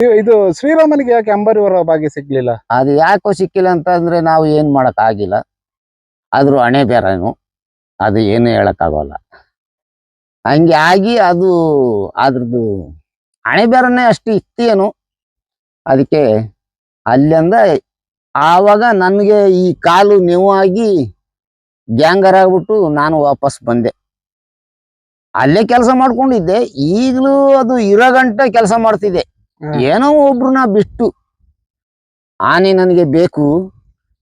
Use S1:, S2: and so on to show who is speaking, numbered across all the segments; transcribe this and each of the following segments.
S1: ಇದು- ಶ್ರೀರಾಮನಿಗೆ ಯಾಕೆ ಅಂಬರಿವರ ಭಾಗ್ಯ ಸಿಗ್ಲಿಲ್ಲ?
S2: ಅದು ಯಾಕೋ ಸಿಕ್ಕಿಲ್ಲ ಅಂತ ಅಂದ್ರೆ ನಾವು ಏನ್ ಮಾಡಕ್ ಆಗಿಲ್ಲ ಆದ್ರೂ ಹಣೆ ಬೇರೇನು. ಅದು ಏನು ಹೇಳಕ್ಕಾಗಲ್ಲ. ಹಂಗೆ ಆಗಿ ಅದು ಅದ್ರದ್ದು ಹಣೆ ಅಷ್ಟು ಇತ್ತೇನು. ಅದಕ್ಕೆ ಅಲ್ಲಿಂದ ಆವಾಗ ನನಗೆ ಈ ಕಾಲು ನೋವಾಗಿ ಗ್ಯಾಂಗರ್ ಆಗ್ಬಿಟ್ಟು ನಾನು ವಾಪಸ್ ಬಂದೆ. ಅಲ್ಲೇ ಕೆಲಸ ಮಾಡ್ಕೊಂಡಿದ್ದೆ. ಈಗಲೂ ಅದು ಇರೋ ಗಂಟ ಕೆಲಸ ಮಾಡ್ತಿದ್ದೆ. ಏನೋ ಒಬ್ರನ್ನ ಬಿಟ್ಟು ಆನೆ ನನಗೆ ಬೇಕು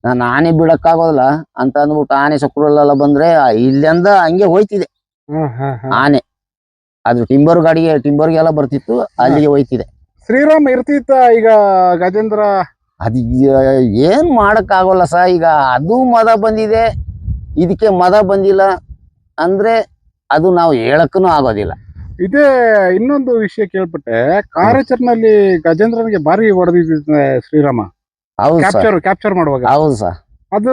S2: ನಾನು ಆನೆ ಬಿಡಕ್ಕಾಗೋದಿಲ್ಲ ಅಂತ ಅಂದ್ಬಿಟ್ಟು ಆನೆ ಸಕ್ರಲ್ಲೆಲ್ಲ ಬಂದ್ರೆ ಇಲ್ಲಿಂದ ಹಂಗೆ ಹೋಯ್ತಿದೆ. ಆನೆ. ಅದು ಟಿಂಬರ್ ಗಾಡಿಗೆ ಟಿಂಬರ್ಗೆಲ್ಲ ಬರ್ತಿತ್ತು ಅಲ್ಲಿಗೆ ಹೋಯ್ತಿದೆ.
S1: ಶ್ರೀರಾಮ ಇರ್ತಿತ್ತ ಈಗ ಗಜೇಂದ್ರ?
S2: ಅದು ಏನ್ ಮಾಡಕ್ ಆಗೋಲ್ಲ ಸ ಈಗ ಅದು ಮದ ಬಂದಿದೆ ಇದಕ್ಕೆ ಮದ ಬಂದಿಲ್ಲ ಅಂದ್ರೆ ಅದು ನಾವು ಹೇಳಕ್ಕೂ ಆಗೋದಿಲ್ಲ.
S1: ಇದೇ ಇನ್ನೊಂದು ವಿಷಯ ಕೇಳ್ಬಿಟ್ಟೆ ಕಾರ್ಯಾಚರಣೆಯಲ್ಲಿ ಗಜೇಂದ್ರನಿಗೆ ಬಾರಿ ಹೊಡೆದಿದ್ದ ಶ್ರೀರಾಮ.
S2: ಹೌದು ಸರ್.
S1: ಕ್ಯಾಪ್ಚರ್ ಕ್ಯಾಪ್ಚರ್ ಮಾಡುವಾಗ.
S2: ಹೌದು ಸರ್.
S1: ಅದು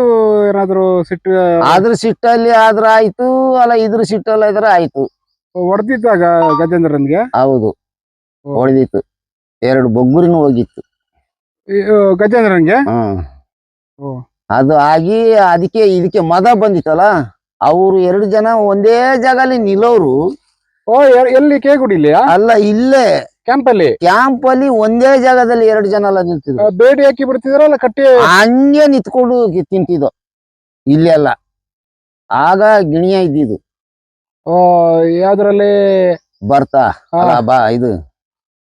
S1: ಏನಾದ್ರು ಸಿಟ್ಟು
S2: ಅದ್ರ ಸಿಟ್ಟಲ್ಲಿ ಆದ್ರೆ ಆಯ್ತು ಅಲ್ಲ ಇದ್ರ ಸಿಟ್ಟಲ್ಲ ಇದ್ರ ಆಯ್ತು.
S1: ಹೊಡೆದಿದ್ದಾಗ ಗಜೇಂದ್ರನ್ಗೆ?
S2: ಹೌದು.
S1: ಓ.
S2: ಹೊಡೆದಿತ್ತು. ಎರಡು ಬೊಗ್ಗುರಿನೂ ಹೋಗಿತ್ತು.
S1: ಈ, ಆ, ಗಜೇಂದ್ರನ್ಗೆ?
S2: ಹ್ಮ್
S1: ಓ.
S2: ಅದು ಆಗಿ ಅದಕ್ಕೆ ಇದಕ್ಕೆ ಮದ ಬಂದಿತ್ತಲ್ಲ? ಅವರು ಎರಡು ಜನ ಒಂದೇ ಜಾಗದಲ್ಲಿ ನಿಲ್ಲೋರು.
S1: ಓ ಎಲ್ಲಿ ಕೇಗುಡಿಲಿಯಾ?
S2: ಅಲ್ಲ ಇಲ್ಲೇ.
S1: ಕ್ಯಾಂಪ್ ಅಲ್ಲಿ
S2: ಕ್ಯಾಂಪ್ ಅಲ್ಲಿ ಒಂದೇ ಜಾಗದಲ್ಲಿ ಎರಡು ಜನ ಎಲ್ಲ ನಿಂತಿದ್ರು.
S1: ಬೇಡಿ ಹಾಕಿ ಬಿಡ್ತಿದ್ರಲ್ಲ ಕಟ್ಟಿ?
S2: ಹಂಗೆ ನಿಂತ್ಕೊಂಡು ತಿಂತಿದ್ದು ಇಲ್ಲೆಲ್ಲ ಆಗ ಗಿಣಿಯ ಇದ್ದಿದ್ದು.
S1: ಓ ಯಾವ್ದ್ರಲ್ಲಿ?
S2: ಬರ್ತಾ. ಅಲ್ಲ ಬಾ ಇದು.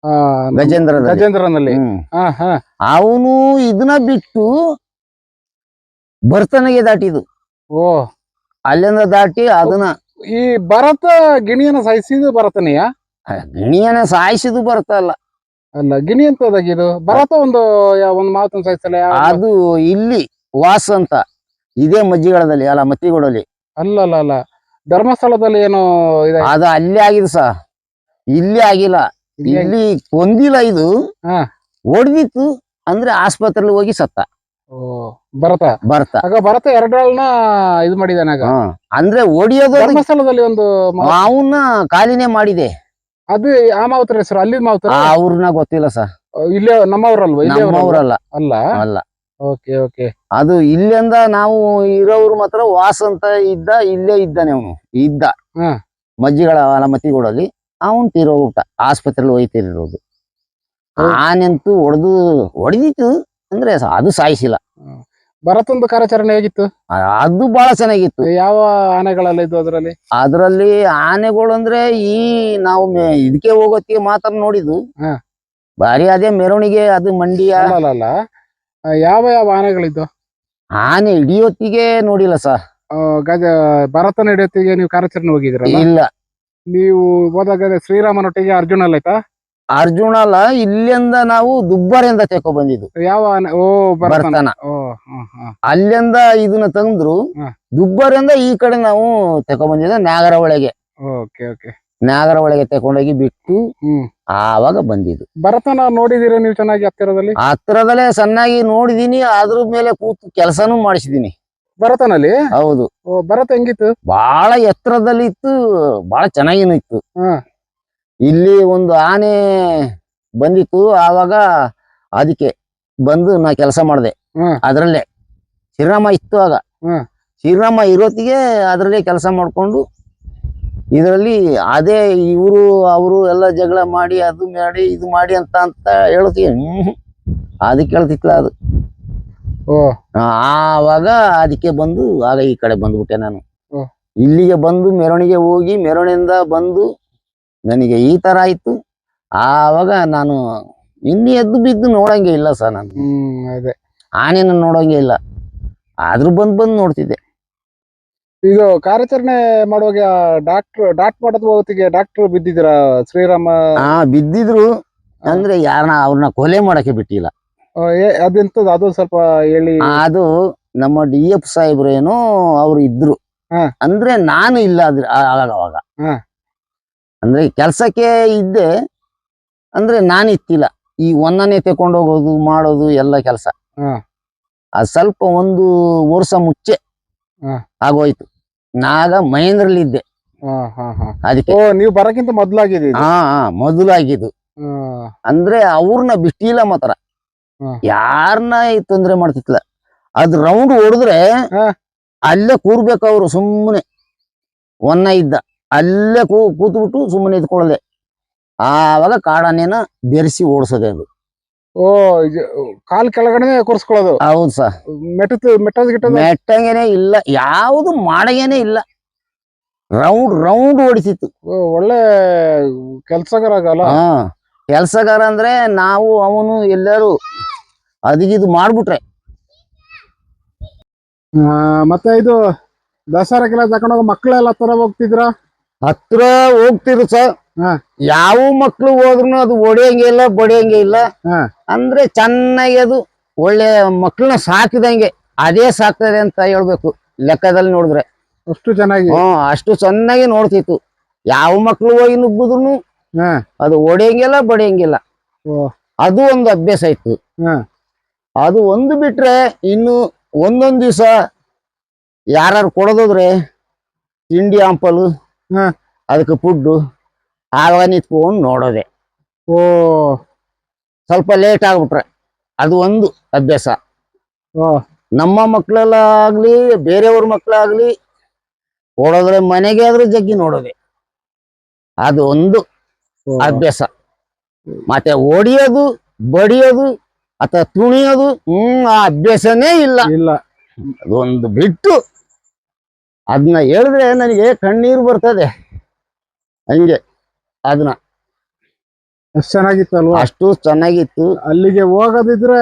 S1: ಆ,
S2: ಗಜೇಂದ್ರದಲ್ಲಿ.
S1: ಗಜೇಂದ್ರನಲ್ಲಿ.
S2: ಅವನು ಇದನ್ನ ಬಿಟ್ಟು ಬರ್ತನಿಗೆ ದಾಟಿದು
S1: ಓ.
S2: ಅಲ್ಲಿಂದ ದಾಟಿ ಅದನ್ನ
S1: ಈ ಭರತ ಗಿಣಿಯನ್ನ ಸಾಯಿಸಿದ್ದು ಭರತನೆಯ?
S2: ಗಿಣಿಯನ್ನ ಸಾಯಿಸಿದು ಭರತ
S1: ಅಲ್ಲ. ಗಿಣಿ ಅಂತ ಇದು? ಭರತ ಒಂದು ಒಂದು ಮಾತನ್ನು ಸಾಯಿಸಲ್ಲ
S2: ಅದು ಇಲ್ಲಿ ವಾಸ ಅಂತ. ಇದೇ ಮಜ್ಜಿಗಳದಲ್ಲಿ ಅಲ್ಲ ಮತ್ತಿಗೋಡಲ್ಲಿ.
S1: ಅಲ್ಲ ಅಲ್ಲ ಅಲ್ಲ. ಧರ್ಮಸ್ಥಳದಲ್ಲಿ ಏನು ಇದೆ
S2: ಅದು ಅಲ್ಲಿ ಆಗಿದೆ ಸಾ. ಇಲ್ಲಿ ಆಗಿಲ್ಲ. ಇಲ್ಲಿ ಕೊಂದಿಲ್ಲ ಇದು.
S1: ಹಾ.
S2: ಹೊಡೆದಿತ್ತು ಅಂದ್ರೆ ಆಸ್ಪತ್ರೆಲಿ ಹೋಗಿ ಸತ್ತ.
S1: ಭರತ
S2: ಬರ್ತ
S1: ಆಗ ಭರತ ಎರಡನ್ನ ಇದು ಮಾಡಿದಾನೆ ಆಗ.
S2: ಅಂದ್ರೆ ಒಡಿಯೋದು
S1: ಧರ್ಮಸ್ಥಳದಲ್ಲಿ ಒಂದು ಮ-
S2: ಅವನ್ನ ಕಾಲಿನೇ ಮಾಡಿದೆ.
S1: ಅದು ಆ ಮಾವತರ ಹೆಸರು ಅಲ್ಲಿ ಮಾವುತರ
S2: ಅವ್ರನ್ನ ಗೊತ್ತಿಲ್ಲ ಸರ್.
S1: ಇಲ್ಲೇ ನಮ್ಮವ್ರಲ್ವಾ ಇಲ್ಲೇ
S2: ನಮ್ಮವ್ರಲ್ಲ.
S1: ಅಲ್ಲ?
S2: ಅಲ್ಲ.
S1: Okay okay.
S2: ಅದು ಇಲ್ಲಿಂದ ನಾವು ಇರೋರು ಮಾತ್ರ ವಾಸ ಅಂತ ಇದ್ದ ಇಲ್ಲೇ ಇದ್ದಾನೆ ಅವನು. ಇದ್ದ.
S1: ಹ್ಮ್.
S2: ಮಜ್ಜಿಗಳ ಮತ್ತಿಗೋಡಲ್ಲಿ ಅವನ್ ತೀರೋಗ್ಬಿಟ್ಟ ಆಸ್ಪತ್ರೆಲಿ ಹೋಯ್ತಿರೋದು
S1: ಆನೆ
S2: ಆನೆಂತೂ ಹೊಡೆದು ಹೊಡೆದಿತ್ತು. ಅಂದ್ರೆ ಅದು ಸಾಯಿಸಿಲ್ಲ.
S1: ಭರತಂದು ಕಾರ್ಯಾಚರಣೆ ಹೇಗಿತ್ತು?
S2: ಅದು ಬಹಳ ಚೆನ್ನಾಗಿತ್ತು.
S1: ಯಾವ ಆನೆಗಳೆಲ್ಲ ಅದರಲ್ಲಿ?
S2: ಅದ್ರಲ್ಲಿ ಆನೆಗಳು ಅಂದ್ರೆ ಈ ನಾವು ಇದಕ್ಕೆ ಹೋಗೋತ್ತಿಗೆ ಮಾತ್ರ ನೋಡಿದ್ದು. ಬಾರಿ ಅದೇ ಮೆರವಣಿಗೆ ಅದು ಮಂಡಿಯ.
S1: ಅಲ್ಲ ಯಾವ ಯಾವ ಆನೆಗಳಿದ್ದು
S2: ಆನೆ ಹಿಡಿಯೋತ್ತಿಗೆ ನೋಡಿಲ್ಲ ಸರ್
S1: ಗಜ ಭರತನ ಹಿಡಿಯೋತ್ತಿಗೆ ನೀವು ಕಾರ್ಯಾಚರಣೆ ಹೋಗಿದ್ರಲ್ಲ
S2: ಇಲ್ಲ.
S1: ನೀವು ಹೋದಾಗ ಶ್ರೀರಾಮನೊಟ್ಟಿಗೆ ಅರ್ಜುನ ಅಲ್ಲೈತಾ
S2: ಅರ್ಜುನ ಅಲ್ಲ ಇಲ್ಲಿಂದ ನಾವು ದುಬ್ಬರಿಂದ ತೆಕೊ ಬಂದಿದ್ದು
S1: ಯಾವ ಓ
S2: ಬರ್ತಾನ ಅಲ್ಲಿಂದ ಇದನ್ನ ತಂದ್ರು. ದುಬ್ಬರಿಂದ ಈ ಕಡೆ ನಾವು ತೆಕೊ ಬಂದಿದ್ದ ನಾಗರ ಒಳಗೆ. ನಾಗರ ಒಳಗೆ ತಕೊಂಡೋಗಿ ಬಿಟ್ಟು ಆವಾಗ ಬಂದಿದ್ದು.
S1: ಭರತನ ನೋಡಿದೀರ ನೀವು ಚೆನ್ನಾಗಿ ಹತ್ತಿರದಲ್ಲಿ?
S2: ಹತ್ತಿರದಲ್ಲೇ ಸಣ್ಣಾಗಿ ನೋಡಿದೀನಿ ಅದ್ರ ಮೇಲೆ ಕೂತು ಕೆಲಸನೂ ಮಾಡಿಸಿದೀನಿ.
S1: ಭರತನಲ್ಲಿ?
S2: ಹೌದು.
S1: ಓ ಭರತ ಹೆಂಗಿತ್ತು?
S2: ಬಹಳ ಎತ್ತರದಲ್ಲಿ ಇತ್ತು ಬಹಳ ಚೆನ್ನಾಗಿನೂ ಇತ್ತು. ಇಲ್ಲಿ ಒಂದು ಆನೆ ಬಂದಿತ್ತು ಆವಾಗ ಅದಕ್ಕೆ ಬಂದು ನಾ ಕೆಲಸ ಮಾಡಿದೆ. ಅದರಲ್ಲೇ ಶ್ರೀರಾಮ ಇತ್ತು ಆಗ. ಶ್ರೀರಾಮ ಇರೋತ್ತಿಗೆ ಅದರಲ್ಲೇ ಕೆಲಸ ಮಾಡ್ಕೊಂಡು ಇದರಲ್ಲಿ ಅದೇ ಇವರು ಅವರು ಎಲ್ಲ ಜಗಳ ಮಾಡಿ ಅದು ಮಾಡಿ ಇದು ಮಾಡಿ ಅಂತ ಅಂತ ಹೇಳ್ತೀವಿ ಹ್ಮ್. ಅದಕ್ಕೆ ಹೇಳ್ತಿತ್ತಲ್ಲ ಅದು.
S1: ಓ.
S2: ಆವಾಗ ಅದಕ್ಕೆ ಬಂದು ಆಗ ಈ ಕಡೆ ಬಂದ್ಬಿಟ್ಟೆ ನಾನು. ಇಲ್ಲಿಗೆ ಬಂದು ಮೆರವಣಿಗೆ ಹೋಗಿ ಮೆರವಣಿಯಿಂದ ಬಂದು ನನಗೆ ಈ ತರ ಆಯ್ತು. ಆವಾಗ ನಾನು ಇನ್ನು ಎದ್ದು ಬಿದ್ದು ನೋಡಂಗೆ ಇಲ್ಲ ಸರ್ ನಾನು.
S1: ಹ್ಮ್ ಅದೇ.
S2: ಆನೆನ ನೋಡಂಗೆ ಇಲ್ಲ. ಆದ್ರೂ ಬಂದ್ ಬಂದು ನೋಡ್ತಿದ್ದೆ.
S1: ಇದು ಕಾರ್ಯಾಚರಣೆ ಮಾಡುವಾಗ ಡಾಕ್ಟರ್ ಡಾಟ್ ಮಾಡೋದ್ ಹೊತ್ತಿಗೆ ಡಾಕ್ಟರ್ ಬಿದ್ದಿದ್ರ ಶ್ರೀರಾಮ
S2: ಆ ಬಿದ್ದಿದ್ರು. ಅಂದ್ರೆ ಯಾರನ್ನ ಅವ್ರನ್ನ ಕೊಲೆ ಮಾಡಕ್ಕೆ ಬಿಟ್ಟಿಲ್ಲ.
S1: ಆ, ಏ- ಅದೆಂತದ್ದು? ಅದು ಸ್ವಲ್ಪ ಹೇಳಿ.
S2: ಅದು ನಮ್ಮ ಡಿ ಎಫ್ ಸಾಹೇಬ್ರು ಏನೋ ಅವ್ರು ಇದ್ರು.
S1: ಹಾ.
S2: ಅಂದ್ರೆ ನಾನು ಇಲ್ಲ ಅದ್ರ ಆವಾಗ ಆಗ ಅವಾಗ.
S1: ಹಾ.
S2: ಅಂದ್ರೆ ಕೆಲಸಕ್ಕೆ ಇದ್ದೆ ಅಂದ್ರೆ ನಾನು ಇತ್ತಿಲ್ಲ. ಈ ಒಂದನೇ ತಕೊಂಡು ಹೋಗೋದು ಮಾಡೋದು ಎಲ್ಲ ಕೆಲಸ. ಆ ಸ್ವಲ್ಪ ಒಂದು ವರ್ಷ
S1: ಮುಚ್ಚೆ
S2: ಆಗೋಯ್ತು. ನಾಗ ಮಹೇಂದ್ರಲ್ಲಿ ಇದ್ದೆ
S1: ಹಾ ಹಾ ಹಾ.
S2: ಅದಕ್ಕೆ.
S1: ನೀವು ಬರಕ್ಕಿಂತ ಮೊದಲಾಗಿದೆ.
S2: ಹಾ ಹಾ ಮೊದಲಾಗಿದ್ದು. ಅಂದ್ರೆ ಅವ್ರನ್ನ ಬಿಟ್ಟಿಲ್ಲ ಮಾತ್ರ. ಯಾರನ್ನ ತೊಂದ್ರೆ ಮಾಡ್ತಿತ್ಲ? ಅದ್ ರೌಂಡ್ ಹೊಡೆದ್ರೆ ಅಲ್ಲೇ ಕೂರ್ಬೇಕು ಅವ್ರು ಸುಮ್ಮನೆ ಒನ್ನ ಇದ್ದ. ಅಲ್ಲೇ ಕೂ ಕೂತ್ಬಿಟ್ಟು ಸುಮ್ಮನೆ ಇದ್ಕೊಳ್ಳದೆ. ಆವಾಗ ಕಾಡಾನೇನ ಬೆರೆಸಿ ಓಡಿಸೋದೆ ಅದು.
S1: ಓ ಕಾಲ್ ಕೆಳಗಡೆ ಕೊರ್ಸ್ಕೊಳ್ಳೋದು?
S2: ಹೌದು ಸರ್.
S1: ಮೆಟ್ಟದು ಮೆಟ್ಟದ್ ಗಿಟ್ಟದು?
S2: ಮೆಟ್ಟಂಗೆನೆ ಇಲ್ಲ ಯಾವುದು ಮಾಡಗೇನೆ ಇಲ್ಲ. ರೌಂಡ್ ರೌಂಡ್
S1: ಓಡಿಸಿತ್ತು. ಒಳ್ಳೆ ಕೆಲ್ಸಗಾರ ಆಗಲ್ಲ
S2: ಹಾ ಕೆಲ್ಸಗಾರ ಅಂದ್ರೆ ನಾವು ಅವನು ಎಲ್ಲರೂ ಅದಿಗಿದು ಮಾಡ್ಬಿಟ್ರೆ.
S1: ಮತ್ತೆ ಇದು ದಸರಾಕ್ಕೆಲ್ಲ ತಕೊಂಡೋಗ ಮಕ್ಕಳೆಲ್ಲ ತರ ಹೋಗ್ತಿದ್ರ?
S2: ಹತ್ರ ಹೋಗ್ತಿರು ಸರ್.
S1: ಹಾ.
S2: ಯಾವ ಮಕ್ಳು ಹೋದ್ರು ಅದು ಹೊಡಿಯಂಗೆ ಇಲ್ಲ ಬಡಿಯಂಗೆ ಇಲ್ಲ. ಅಂದ್ರೆ ಚೆನ್ನಾಗಿ ಅದು ಒಳ್ಳೆ ಮಕ್ಳನ್ನ ಸಾಕಿದಂಗೆ ಅದೇ ಸಾಕ್ತದೆ ಅಂತ ಹೇಳ್ಬೇಕು ಲೆಕ್ಕದಲ್ಲಿ ನೋಡಿದ್ರೆ.
S1: ಅಷ್ಟು ಚೆನ್ನಾಗಿ.
S2: ಹ್ಮ್ ಅಷ್ಟು ಚೆನ್ನಾಗಿ ನೋಡ್ತಿತ್ತು. ಯಾವ ಮಕ್ಳು ಹೋಗಿ ನುಗ್ಗುದ್ರು ಅದು ಒಡೆಯಂಗಿಲ್ಲ ಬಡಿಯಂಗಿಲ್ಲ
S1: ಓ.
S2: ಅದು ಒಂದು ಅಭ್ಯಾಸ ಇತ್ತು.
S1: ಹಾ.
S2: ಅದು ಒಂದು ಬಿಟ್ರೆ ಇನ್ನು ಒಂದೊಂದ್ ದಿವಸ ಯಾರು ಕೊಡೋದ್ರೆ ತಿಂಡಿ ಹಂಪಲು. ಅದಕ್ಕೆ ಫುಡ್ಡು ಆವಾಗ ನಿಂತ್ಕೊಂಡು ನೋಡೋದೆ.
S1: ಓ.
S2: ಸ್ವಲ್ಪ ಲೇಟ್ ಆಗ್ಬಿಟ್ರೆ ಅದು ಒಂದು ಅಭ್ಯಾಸ.
S1: ಓ.
S2: ನಮ್ಮ ಮಕ್ಕಳೆಲ್ಲ ಆಗ್ಲಿ ಬೇರೆಯವ್ರ ಮಕ್ಕಳಾಗ್ಲಿ ಓಡೋದ್ರೆ ಮನೆಗೆ ಆದ್ರೂ ಜಗ್ಗಿ ನೋಡೋದೆ. ಅದು ಒಂದು ಅಭ್ಯಾಸ. ಮತ್ತೆ ಓಡಿಯೋದು ಬಡಿಯೋದು ಅಥವಾ ತುಣಿಯೋದು ಹ್ಮ್ ಆ ಅಭ್ಯಾಸನೇ ಇಲ್ಲ.
S1: ಇಲ್ಲ.
S2: ಅದೊಂದು ಬಿಟ್ಟು ಅದನ್ನ ಹೇಳಿದ್ರೆ ನನಗೆ ಕಣ್ಣೀರು ಬರ್ತದೆ. ಹಂಗೆ ಅದನ್ನ
S1: ಅಷ್ಟು ಚೆನ್ನಾಗಿತ್ತು ಅಲ್ವಾ?
S2: ಅಷ್ಟು ಚೆನ್ನಾಗಿತ್ತು.
S1: ಅಲ್ಲಿಗೆ ಹೋಗೋದಿದ್ರೆ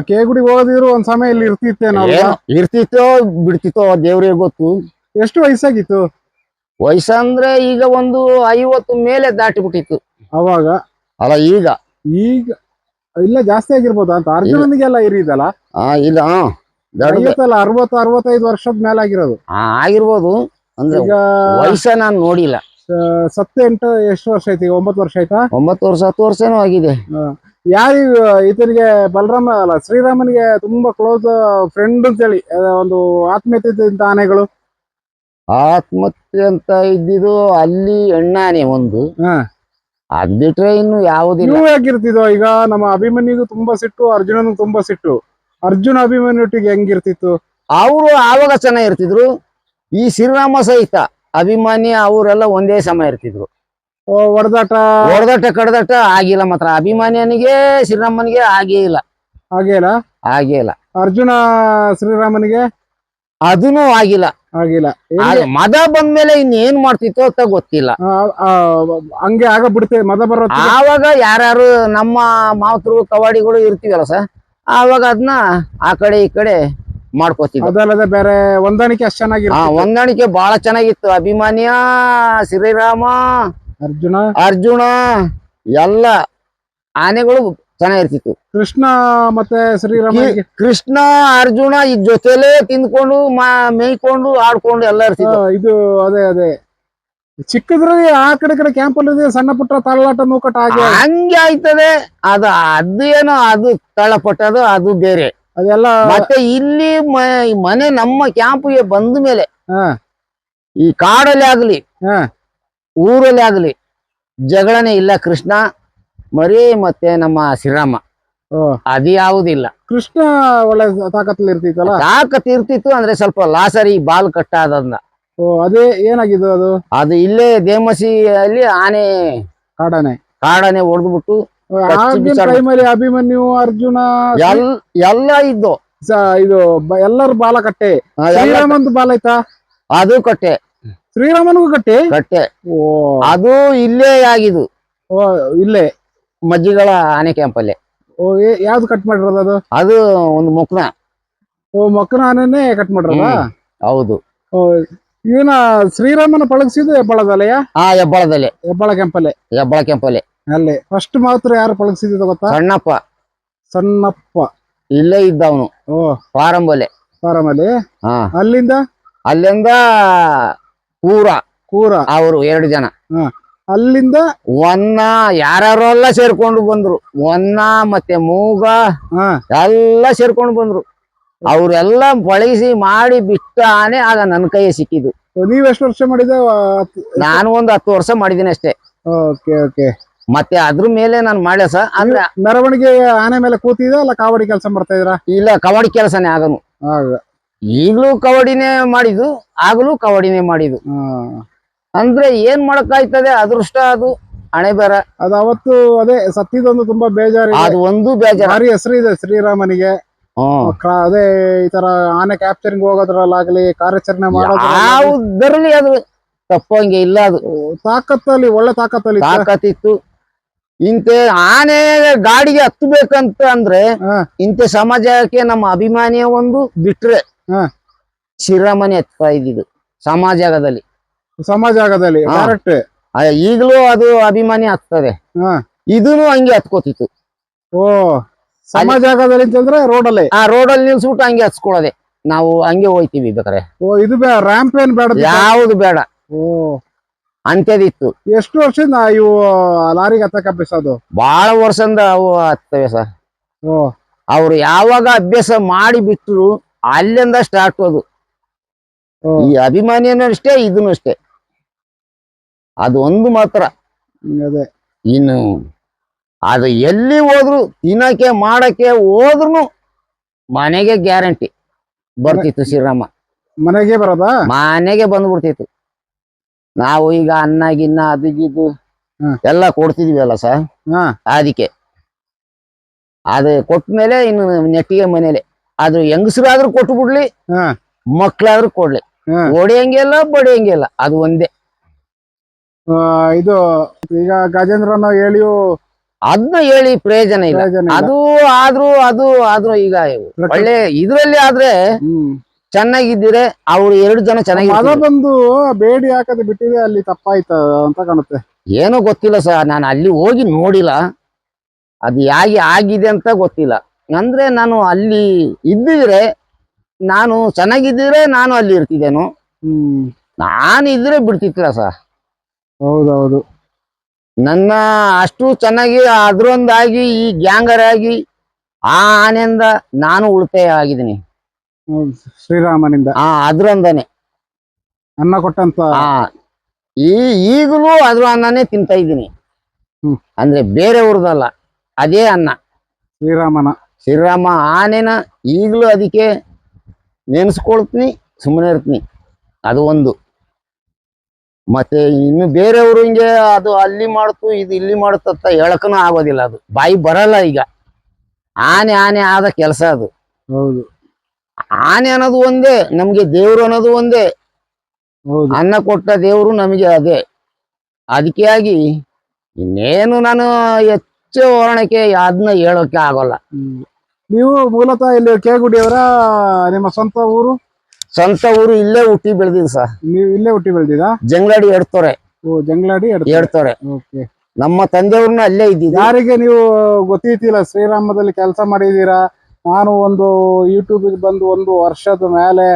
S1: ಕೇಗುಡಿಗೆ ಹೋಗೋದಿದ್ರು ಒಂದ್ ಸಮಯ ಇಲ್ಲಿ ಇರ್ತಿತ್ತೆ
S2: ನಾವು ಇರ್ತಿತ್ತೋ ಬಿಡ್ತಿತ್ತೋ ದೇವ್ರಿಗೆ ಗೊತ್ತು.
S1: ಎಷ್ಟು ವಯಸ್ಸಾಗಿತ್ತು?
S2: ವಯಸ್ಸಂದ್ರೆ ಈಗ ಒಂದು ಐವತ್ತು ಮೇಲೆ ದಾಟಿಬಿಟ್ಟಿತ್ತು.
S1: ಅವಾಗ?
S2: ಅಲ್ಲ ಈಗ.
S1: ಈಗ ಇಲ್ಲ ಜಾಸ್ತಿ ಆಗಿರ್ಬೋದು ಅಂತ? ಅರ್ಜುನನಿಗೆಲ್ಲ ಇರಿದಲ್ಲ?
S2: ಆ ಇಲ್ಲ.
S1: ಐವತ್ತಲ್ಲ ಅರವತ್ತು ಅರವತ್ತೈದು ವರ್ಷದ ಮೇಲೆ ಆಗಿರೋದು.
S2: ಆಗಿರ್ಬೋದು. ಅಂದ್ರೆ
S1: ಈಗ
S2: ವಯಸ್ಸ ನಾನು ನೋಡಿಲ್ಲ.
S1: ಸತ್ತ ಎಂಟು ಎಷ್ಟು ವರ್ಷ ಐತಿ ಒಂಬತ್ತು ವರ್ಷ ಆಯ್ತಾ?
S2: ಒಂಬತ್ತು ವರ್ಷ ಹತ್ತು ವರ್ಷನೂ ಆಗಿದೆ.
S1: ಯಾರು ಈತನಿಗೆ ಬಲರಾಮ ಅಲ್ಲ ಶ್ರೀರಾಮನಿಗೆ ತುಂಬಾ ಕ್ಲೋಸ್ ಫ್ರೆಂಡ್ ಅಂತ ಹೇಳಿ ಒಂದು ಆತ್ಮೀಯತೆ ಆನೆಗಳು
S2: ಆತ್ಮಹತ್ಯೆ ಅಂತ ಇದ್ದಿದ್ದು ಅಲ್ಲಿ ಎಣ್ಣಾನೆ ಒಂದು.
S1: ಹಾ.
S2: ಅದ್ ಬಿಟ್ರೆ ಇನ್ನು ಯಾವುದಿಲ್ಲ.
S1: ನೀವು ಯಾಕಿರ್ತಿದ್ವು ಈಗ ನಮ್ಮ ಅಭಿಮನ್ಯಿಗೂ ತುಂಬಾ ಸಿಟ್ಟು ಅರ್ಜುನನಿಗೂ ತುಂಬಾ ಸಿಟ್ಟು. ಅರ್ಜುನ ಅಭಿಮನ್ಯುಟಿಗೆ ಹೆಂಗಿರ್ತಿತ್ತು?
S2: ಅವರು ಆವಾಗ ಚೆನ್ನಾಗಿರ್ತಿದ್ರು ಈ ಶ್ರೀರಾಮ ಸಹಿತ ಅಭಿಮಾನಿ ಅವರೆಲ್ಲ ಒಂದೇ ಸಮ ಇರ್ತಿದ್ರು.
S1: ಹೊಡೆದಾಟ?
S2: ಹೊಡೆದಾಟ ಕಡ್ದಾಟ ಆಗಿಲ್ಲ ಮಾತ್ರ. ಅಭಿಮಾನಿಯನಿಗೆ ಶ್ರೀರಾಮನಿಗೆ ಆಗೇ ಇಲ್ಲ.
S1: ಆಗಿಲ್ಲ
S2: ಆಗೇ ಇಲ್ಲ.
S1: ಅರ್ಜುನ ಶ್ರೀರಾಮನಿಗೆ?
S2: ಅದನ್ನು ಆಗಿಲ್ಲ.
S1: ಆಗಿಲ್ಲ
S2: ಆಗ ಮದ ಬಂದ್ಮೇಲೆ ಇನ್ ಏನ್ ಮಾಡ್ತಿತ್ತೋ ಅಂತ ಗೊತ್ತಿಲ್ಲ.
S1: ಹಂಗೆ ಆಗ ಬಿಡ್ತೇವೆ ಮದ ಬರೋ
S2: ಆವಾಗ ಯಾರ್ಯಾರು ನಮ್ಮ ಮಾತೃ ಕವಾಡಿಗಳು ಇರ್ತೀವಲ್ಲ ಸರ್ ಆವಾಗ ಅದನ್ನ ಆ ಕಡೆ ಈ ಕಡೆ ಮಾಡ್ಕೋತಿದ್ವಿ
S1: ಅದಲ್ಲದೆ ಬೇರೆ ಹೊಂದಾಣಿಕೆ ಅಷ್ಟು ಚೆನ್ನಾಗಿ
S2: ಹೊಂದಾಣಿಕೆ ಬಹಳ ಚೆನ್ನಾಗಿತ್ತು. ಅಭಿಮಾನಿಯ ಶ್ರೀರಾಮ
S1: ಅರ್ಜುನ.
S2: ಅರ್ಜುನ ಎಲ್ಲ ಆನೆಗಳು ಚೆನ್ನಾಗಿರ್ತಿತ್ತು
S1: ಕೃಷ್ಣ ಮತ್ತೆ ಶ್ರೀರಾಮ
S2: ಕೃಷ್ಣ ಅರ್ಜುನ ಈ ಜೊತೆಲೇ ತಿಂದ್ಕೊಂಡು ಮಾ ಮೇಯ್ಕೊಂಡು ಆಡ್ಕೊಂಡು ಎಲ್ಲ ಇರ್ತಿತ್ತು
S1: ಇದು ಅದೇ ಅದೇ. ಚಿಕ್ಕದ್ರಲ್ಲಿ ಆ ಕಡೆ ಕಡೆ ಕ್ಯಾಂಪ್ ಅಲ್ಲಿ ಸಣ್ಣ ಪುಟ್ಟ ತಳ್ಳಾಟ ನೂಕಟ ಆಗಿದೆ
S2: ಹಂಗೆ ಆಯ್ತದೆ. ಅದು ಅದು ಏನೋ ಅದು ತಳಪಟ್ಟದು ಅದು ಬೇರೆ.
S1: ಅದೆಲ್ಲ
S2: ಮತ್ತೆ ಇಲ್ಲಿ ಮನೆ ನಮ್ಮ ಕ್ಯಾಂಪ್ಗೆ ಬಂದ ಮೇಲೆ
S1: ಹಾ.
S2: ಈ ಕಾಡಲ್ಲಿ ಆಗ್ಲಿ
S1: ಹಾ.
S2: ಊರಲ್ಲಿ ಆಗ್ಲಿ ಜಗಳನೇ ಇಲ್ಲ ಕೃಷ್ಣ ಮರಿ ಮತ್ತೆ ನಮ್ಮ ಶ್ರೀರಾಮ. ಅದು ಯಾವುದಿಲ್ಲ.
S1: ಕೃಷ್ಣ ಒಳ್ಳೆ ತಾಕತ್ತಲ್ಲಿ ಇರ್ತಿತ್ತಲ್ಲ?
S2: ತಾಕತ್ ಇರ್ತಿತ್ತು ಅಂದ್ರೆ ಸ್ವಲ್ಪ ಲಾಸರಿ ಬಾಲ್ ಕಟ್ಟಾದನ್ನ
S1: ಓ ಅದೇ ಏನಾಗಿದ್ದು ಅದು?
S2: ಅದು ಇಲ್ಲೇ ದೇಮಸಿಯಲ್ಲಿ ಆನೆ
S1: ಕಾಡಾನೆ.
S2: ಕಾಡಾನೆ ಹೊಡೆದ್ಬಿಟ್ಟು.
S1: ಟೈಮಲ್ಲಿ ಅಭಿಮನ್ಯು ಅರ್ಜುನ
S2: ಎಲ್ ಎಲ್ಲ ಇದ್ದು.
S1: ಇದು ಎಲ್ಲರೂ ಬಾಲ ಕಟ್ಟೆ. ಶ್ರೀರಾಮಂದು ಬಾಲ ಐತಾ
S2: ಅದು ಕಟ್ಟೆ.
S1: ಶ್ರೀರಾಮನಿಗೂ ಕಟ್ಟೆ?
S2: ಕಟ್ಟೆ.
S1: ಓ.
S2: ಅದು ಇಲ್ಲೇ ಆಗಿದು
S1: ಓ ಇಲ್ಲೇ?
S2: ಮಜ್ಜಿಗಳ ಆನೆ ಕ್ಯಾಂಪಲ್ಲಿ.
S1: ಓ ಯಾವ್ದು ಕಟ್ ಮಾಡಿರೋದು ಅದು?
S2: ಅದು ಒಂದು ಮೊಕ್ನ.
S1: ಓ ಮೊಕ್ನ ಆನೆನೇ ಕಟ್ ಮಾಡಿರೋದ?
S2: ಹೌದು.
S1: ಓ ಇವನ ಶ್ರೀರಾಮನ ಪಳಗಿಸಿದ್ದು ಹೆಬ್ಬಳದಲ್ಲಯ್ಯ
S2: ಆ ಹೆಬ್ಬಳದಲ್ಲಿ
S1: ಹೆಬ್ಬಳ ಕೆಂಪಲ್ಲಿ
S2: ಹೆಬ್ಬಳ ಕೆಂಪಲ್ಲಿ
S1: ಅಲ್ಲಿ ಫಸ್ಟ್ ಮಾತ್ರ ಯಾರು ಪಳಗಿಸಿದ್ದು ಗೊತ್ತಾ?
S2: ಸಣ್ಣಪ್ಪ.
S1: ಸಣ್ಣಪ್ಪ.
S2: ಇಲ್ಲೇ ಇದ್ದವನು.
S1: ಓ
S2: ಪಾರಂಬಲೆ.
S1: ಫಾರಮಲ್ಲಿ
S2: ಹಾ.
S1: ಅಲ್ಲಿಂದ?
S2: ಅಲ್ಲಿಂದ ಕೂರ
S1: ಕೂರ
S2: ಅವರು ಎರಡು ಜನ.
S1: ಅಲ್ಲಿಂದ?
S2: ಒನ್ನ ಯಾರ್ಯಾರೆಲ್ಲ ಸೇರ್ಕೊಂಡು ಬಂದ್ರು. ಒನ್ನ ಮತ್ತೆ ಮೂಗ
S1: ಹಾ.
S2: ಎಲ್ಲ ಸೇರ್ಕೊಂಡು ಬಂದ್ರು. ಅವ್ರೆಲ್ಲ ಬಳಸಿ ಮಾಡಿ ಬಿಟ್ಟ ಆನೆ ಆಗ ನನ್ನ ಕೈ ಸಿಕ್ಕಿದ್ದು.
S1: ನೀವ್ ಎಷ್ಟು ವರ್ಷ ಮಾಡಿದ
S2: ನಾನು ಒಂದು ಹತ್ತು ವರ್ಷ ಮಾಡಿದೀನಿ ಅಷ್ಟೇ.
S1: Okay okay.
S2: ಮತ್ತೆ ಅದ್ರ ಮೇಲೆ ನಾನು ಮಾಡ್ಯ ಸರ್. ಅಂದ್ರೆ
S1: ಮೆರವಣಿಗೆ ಆನೆ ಮೇಲೆ ಕೂತಿದ ಅಲ್ಲ ಕಾವಡಿ ಕೆಲಸ ಮಾಡ್ತಾ ಇದ್ರ
S2: ಇಲ್ಲ ಕಬಡ್ಡಿ ಕೆಲಸನೇ ಆಗನು.
S1: ಆಗ
S2: ಈಗಲೂ ಕವಾಡಿನೇ ಮಾಡಿದ್ದು ಆಗಲೂ ಕವಾಡಿನೇ ಮಾಡಿದ್ದು. ಅಂದ್ರೆ ಏನ್ ಮಾಡಕ್ಕಾಯ್ತದೆ? ಅದೃಷ್ಟ ಅದು ಹಣೆ ಬರ.
S1: ಅದು ಅವತ್ತು ಅದೇ ಸತ್ತಿದೊಂದು ತುಂಬಾ ಬೇಜಾರು
S2: ಅದು ಒಂದು ಬೇಜಾರು.
S1: ಭಾರಿ ಹೆಸರು ಇದೆ ಶ್ರೀರಾಮನಿಗೆ. ಅದೇ ಈ ತರ ಆನೆ ಕ್ಯಾಪ್ಚರಿಂಗ್ ಹೋಗೋದ್ರಲ್ಲಾಗ್ಲಿ ಕಾರ್ಯಾಚರಣೆ
S2: ಮಾಡೋದ್ರಲ್ಲಿ ಅದು ತಪ್ಪಂಗೆ ಇಲ್ಲ ಅದು.
S1: ತಾಕತ್ತಲ್ಲಿ ಒಳ್ಳೆ ತಾಕತ್ತಲ್ಲಿ.
S2: ತಾಕತ್ತಿತ್ತು. ಇಂತೆ ಆನೆ ಗಾಡಿಗೆ ಹತ್ತಬೇಕಂತ ಅಂದ್ರೆ ಇಂತೆ ಸಮಾಜಕ್ಕೆ ನಮ್ಮ ಅಭಿಮಾನಿಯ ಒಂದು ಬಿಟ್ರೆ. ಶಿರಮನೆ ಹತ್ತಾ ಇದ್ದಿದ್ದು ಸಮಾಜದಲ್ಲಿ ಸಮಾಜದಲ್ಲಿ.
S1: ಕರೆಕ್ಟ್
S2: ಈಗಲೂ ಅದು ಅಭಿಮಾನಿ ಹತ್ತದೆ
S1: ಇದನ್ನು
S2: ಇದೂನು ಹಂಗೆ ಹತ್ಕೋತಿತ್ತು.
S1: ಓ. ಸಮಾಜಾಗದಲ್ಲಿ ಅಂತಂದ್ರೆ ರೋಡಲ್ಲಿ.
S2: ಆ ರೋಡಲ್ಲಿ ನಿಲ್ಸ್ಬಿಟ್ಟು ಹಂಗೆ ಹಚ್ಕೊಳ್ಳೋದೆ ನಾವು ಹಂಗೆ ಹೋಯ್ತೀವಿ ಬೇಕಾರೆ
S1: ಓ ಇದು ರ್ಯಾಂಪ್ ಏನ್ ಬೇಡ
S2: ಯಾವ್ದು ಬೇಡ.
S1: ಓ.
S2: ಅಂತ್ಯದಿತ್ತು.
S1: ಎಷ್ಟು ವರ್ಷದಿಂದ ಇವು ಲಾರಿಗೆ ಹತ್ತಕ್ಕೆ ಅಭ್ಯಾಸದು
S2: ಬಹಳ ವರ್ಷದಿಂದ ಅವು ಹತ್ತವೆ ಸರ್.
S1: ಓ.
S2: ಅವ್ರು ಯಾವಾಗ ಅಭ್ಯಾಸ ಮಾಡಿ ಬಿಟ್ಟರು ಅಲ್ಲಿಂದ ಸ್ಟಾರ್ಟ್ ಅದು. ಈ ಅಭಿಮಾನಿಯನ್ನು ಅಷ್ಟೇ ಇದನ್ನು ಅಷ್ಟೇ. ಅದು ಒಂದು ಮಾತ್ರ.
S1: ಅದೇ.
S2: ಇನ್ನು ಅದು ಎಲ್ಲಿ ಹೋದ್ರು ತಿನ್ನಕ್ಕೆ ಮಾಡಕ್ಕೆ ಹೋದ್ರು ಮನೆಗೆ ಗ್ಯಾರಂಟಿ ಬರ್ತಿತ್ತು ಶ್ರೀರಾಮ.
S1: ಮನೆಗೆ ಬರೋದಾ?
S2: ಮನೆಗೆ ಬಂದ್ಬಿಡ್ತಿತ್ತು. ನಾವು ಈಗ ಅನ್ನ ಗಿನ್ನ ಅದು ಇದು. ಎಲ್ಲ ಕೊಡ್ತಿದ್ವಿ ಅಲ್ಲ ಸರ್ ಅದಕ್ಕೆ ಅದು ಕೊಟ್ಟಮೇಲೆ ಇನ್ನು ನೆಟ್ಟಿಗೆ ಮನೇಲೆ. ಅದು ಹೆಂಗಸರಾದ್ರೂ ಕೊಟ್ಟು ಬಿಡ್ಲಿ ಮಕ್ಳಾದ್ರೂ ಕೊಡ್ಲಿ.
S1: ಇಲ್ಲ
S2: ಹೊಡಿಯಂಗಿಲ್ಲ ಬಡಿಯಂಗಿಲ್ಲ ಅದು ಒಂದೇ.
S1: ಇದು ಈಗ ಗಜೇಂದ್ರನ ಹೇಳಿಯು
S2: ಅದನ್ನ ಹೇಳಿ ಪ್ರಯೋಜನ ಇಲ್ಲ. ಅದು ಆದ್ರೂ ಅದು ಆದ್ರೂ ಈಗ ಒಳ್ಳೆ ಇದ್ರಲ್ಲಿ ಆದ್ರೆ ಚೆನ್ನಾಗಿದ್ದೀರೆ ಅವ್ರು ಎರಡು ಜನ ಚೆನ್ನಾಗಿ
S1: ಬಂದು ಬೇಡಿ ಹಾಕದೆ ಬಿಟ್ಟಿದೆ ಅಲ್ಲಿ ತಪ್ಪಾಯ್ತ ಅಂತ ಕಾಣುತ್ತೆ.
S2: ಏನೋ ಗೊತ್ತಿಲ್ಲ ಸರ್ ನಾನು ಅಲ್ಲಿ ಹೋಗಿ ನೋಡಿಲ್ಲ. ಅದು ಯಾಗಿ ಆಗಿದೆ ಅಂತ ಗೊತ್ತಿಲ್ಲ. ಅಂದ್ರೆ ನಾನು ಅಲ್ಲಿ ಇದ್ದಿದ್ರೆ ನಾನು ಚೆನ್ನಾಗಿದ್ದಿದ್ರೆ ನಾನು ಅಲ್ಲಿ ಇರ್ತಿದ್ದೇನು.
S1: ಹ್ಮ್.
S2: ನಾನು ಇದ್ರೆ ಬಿಡ್ತಿತ್ತಿಲ್ಲ ಸರ್.
S1: ಹೌದೌದು.
S2: ನನ್ನ ಅಷ್ಟು ಚೆನ್ನಾಗಿ ಅದ್ರೊಂದಾಗಿ ಈ ಗ್ಯಾಂಗರ್ ಆಗಿ ಆ ಆನೆಯಿಂದ ನಾನು ಉಳಿತಾಯ ಆಗಿದ್ದೀನಿ.
S1: ಶ್ರೀರಾಮನಿಂದ.
S2: ಆ ಅದ್ರೊಂದನೆ.
S1: ಅನ್ನ ಕೊಟ್ಟಂತ
S2: ಆ ಈ ಈಗಲೂ ಅದ್ರ ಅನ್ನನೇ ತಿಂತಾ ಇದ್ದೀನಿ. ಅಂದ್ರೆ ಬೇರೆ ಬೇರೆಯವ್ರದಲ್ಲ ಅದೇ ಅನ್ನ.
S1: ಶ್ರೀರಾಮನ.
S2: ಶ್ರೀರಾಮ ಆನೆನ ಈಗಲೂ ಅದಕ್ಕೆ ನೆನೆಸ್ಕೊಳ್ತೀನಿ ಸುಮ್ಮನೆ ಇರ್ತೀನಿ. ಅದು ಒಂದು. ಮತ್ತೆ ಇನ್ನು ಬೇರೆಯವರು ಹಿಂಗೆ ಅದು ಅಲ್ಲಿ ಮಾಡ್ತು ಇದು ಇಲ್ಲಿ ಮಾಡುತ್ತಂತ ಹೇಳಕನೂ ಆಗೋದಿಲ್ಲ ಅದು. ಬಾಯಿ ಬರಲ್ಲ ಈಗ. ಆನೆ ಆನೆ ಆದ ಕೆಲಸ ಅದು.
S1: ಹೌದು.
S2: ಆನೆ ಅನ್ನೋದು ಒಂದೇ ನಮ್ಗೆ ದೇವ್ರು ಅನ್ನೋದು ಒಂದೇ.
S1: ಹೌದು.
S2: ಅನ್ನ ಕೊಟ್ಟ ದೇವರು ನಮಗೆ ಅದೇ. ಅದಕ್ಕೆ ಆಗಿ ಇನ್ನೇನು ನಾನು ಹೆಚ್ಚು ವರ್ಣಕ್ಕೆ ಅದನ್ನ ಹೇಳೋಕೆ ಆಗೋಲ್ಲ.
S1: ನೀವು ಮೂಲತಃ ಇಲ್ಲಿ ಕೇಗುಡಿಯವರ ನಿಮ್ಮ ಸ್ವಂತ ಊರು?
S2: ಸ್ವಂತ ಊರು ಇಲ್ಲೇ ಹುಟ್ಟಿ ಬೆಳೆದಿದ್ ಸರ್
S1: ನೀವು ಇಲ್ಲೇ ಹುಟ್ಟಿ ಬೆಳೆದಿದ?
S2: ಜಂಗ್ಲಾಡಿ ಎಡ್ತೋರೆ.
S1: ಓ ಜಂಗ್ಲಾಡಿ
S2: ಎಡ್ತೋರೆ.
S1: ಓಕೆ.
S2: ನಮ್ಮ ತಂದೆಯವ್ರನ್ನ ಅಲ್ಲೇ ಇದ್ದೀವಿ
S1: ಯಾರಿಗೆ ನೀವು ಗೊತ್ತಿತ್ತಿಲ್ಲ ಶ್ರೀರಾಮದಲ್ಲಿ ಕೆಲಸ ಮಾಡಿದೀರಾ ನಾನು ಒಂದು ಯೂಟ್ಯೂಬ್ ಬಂದು ಒಂದು ವರ್ಷದ ಮೇಲೆ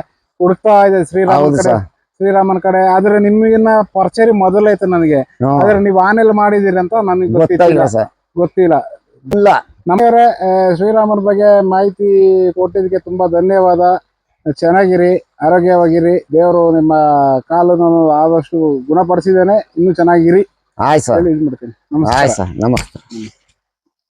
S1: ಹುಡುಕ್ತಾ ಇದೆ ಶ್ರೀರಾಮ
S2: ಹೌದು
S1: ಕಡೆ
S2: ಸರ್
S1: ಶ್ರೀರಾಮನ ಕಡೆ. ಆದ್ರೆ ನಿಮಗಿನ್ನ ಪರಿಚಯ ಮೊದಲೈತೆ ನನಗೆ. ಆದ್ರೆ ನೀವು ಆನೆಲ್ ಮಾಡಿದೀರಿ ಅಂತ ನನಗೆ
S2: ಗೊತ್ತಾಗಿಲ್ಲ
S1: ಗೊತ್ತಿಲ್ಲ
S2: ಸರ್
S1: ಗೊತ್ತಿಲ್ಲ.
S2: ಇಲ್ಲ.
S1: ನಮಗೆ ಶ್ರೀರಾಮನ ಬಗ್ಗೆ ಮಾಹಿತಿ ಕೊಟ್ಟಿದ್ದಕ್ಕೆ ತುಂಬಾ ಧನ್ಯವಾದ. ಚೆನ್ನಾಗಿರಿ ಆರೋಗ್ಯವಾಗಿರಿ. ದೇವರು ನಿಮ್ಮ ಕಾಲನ್ನು ಆದಷ್ಟು ಗುಣಪಡಿಸಿದ್ದೇನೆ ಇನ್ನೂ ಚೆನ್ನಾಗಿರಿ.
S2: ಆಯ್ತು ಸರ್.
S1: ಇದು ಮಾಡ್ತೀನಿ. ನಮಸ್ಕಾರ.
S2: ಆಯ್ತು ಸರ್. ನಮಸ್ತೆ.